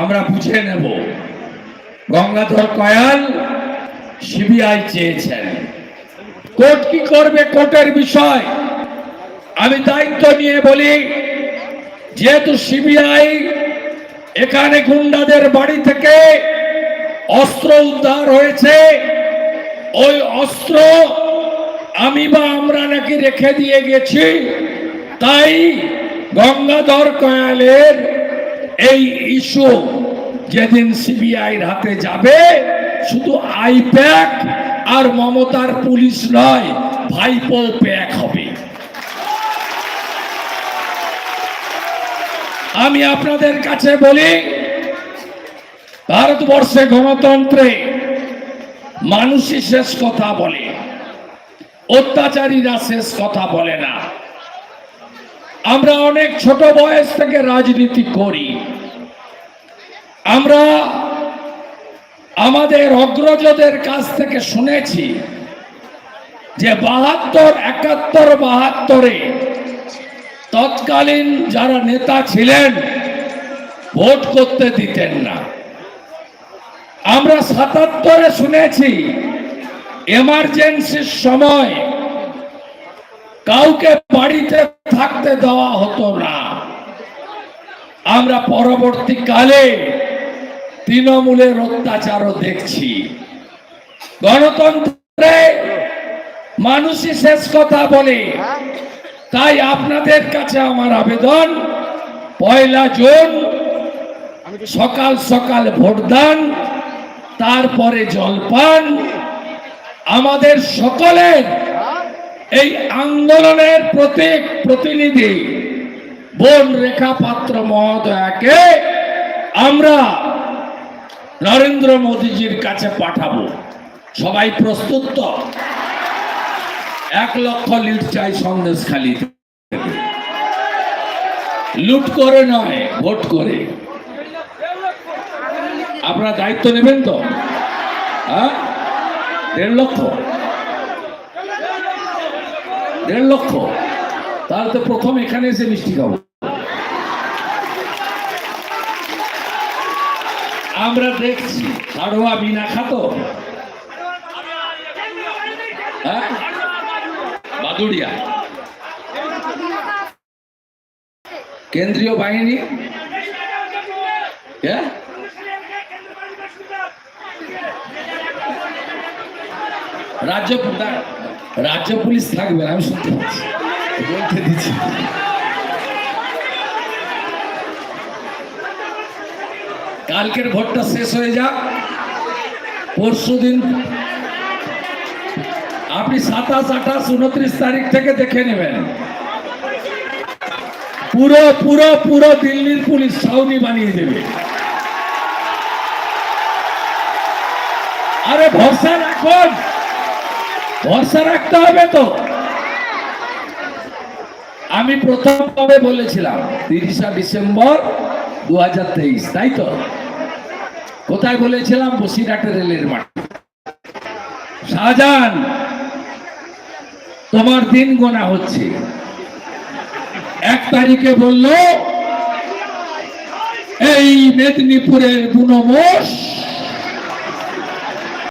আমরা বুঝে নেব। গঙ্গাধর কয়াল সিবিআই চেয়েছেন। কোর্ট কি করবে কোর্টের বিষয়? আমি দায়িত্ব নিয়ে বলি, যেহেতু সিবিআই এখানে গুন্ডাদের বাড়ি থেকে অস্ত্র উদ্ধার হয়েছে, ওই অস্ত্র আমি বা আমরা নাকি রেখে দিয়ে গেছি, তাই গঙ্গাধর কয়ালের এই ইস্যু যেদিন সিবিআইর হাতে যাবে, শুধু আইপ্যাক আর মমতার পুলিশ নয়, ভাইপো প্যাক হবে। আমি আপনাদের কাছে বলি, ভারতবর্ষে গণতন্ত্রে মানুষই শেষ কথা বলে, অত্যাচারীরা শেষ কথা বলে না। আমরা অনেক ছোট বয়স থেকে রাজনীতি করি। আমরা আমাদের অগ্রজদের কাছ থেকে শুনেছি যে বাহাত্তর, একাত্তর, বাহাত্তরে তৎকালীন যারা নেতা ছিলেন, ভোট করতে দিতেন না। আমরা সাতাত্তরে শুনেছি এমার্জেন্সির সময় কাউকে বাড়িতে থাকতে দেওয়া হতো না। আমরা পরবর্তীকালে তৃণমূলের অত্যাচারও দেখছি। গণতন্ত্রে মানুষই শেষ কথা বলে। তাই আপনাদের কাছে আমার আবেদন, পয়লা জুন, সকাল সকাল ভোটদান, তারপরে জলপান। আমাদের সকলের এই আন্দোলনের প্রত্যেক প্রতিনিধি, বোন রেখা পাত্র মহোদয়াকে আমরা নরেন্দ্র মোদীজির কাছে পাঠাবো। সবাই প্রস্তুত তো? এক লক্ষ লিট চাই সন্দেশ খালি লুট করে নয়, ভোট করে। আপনারা দায়িত্ব নেবেন তো? হ্যাঁ? দেড় লক্ষ? দেড় লক্ষ? তাহলে তো প্রথম এখানে এসে মিষ্টি খাব। আমরা দেখছি সাড়োয়া বিনা খাতো? হ্যাঁ? বাদুড়িয়া। কেন্দ্রীয় বাহিনী? হ্যাঁ? রাজ্য রাজ্য পুলিশ থাকবে, আমি শুনতে পাচ্ছি। কালকের ভোটটা শেষ হয়ে যাক। পরশু দিন আপনি সাতাশ, আঠাশ, উনত্রিশ তারিখ থেকে দেখে নেবেন। পুরো পুরো পুরো দিল্লির পুলিশ ছাউনি বানিয়ে দেবে। আরে ভরসা রাখুন। ভরসা রাখতে হবে তো। আমি প্রথম বলেছিলাম, তিরিশা ডিসেম্বর দুহাজার তেইশ, তাই তো? কোথায় বলেছিলাম? বসিরহাটে রেলের মাঠ। শাহজাহান, তোমার দিন গোনা হচ্ছে। এক তারিখে বলল, এই মেদিনীপুরের বুনমোষ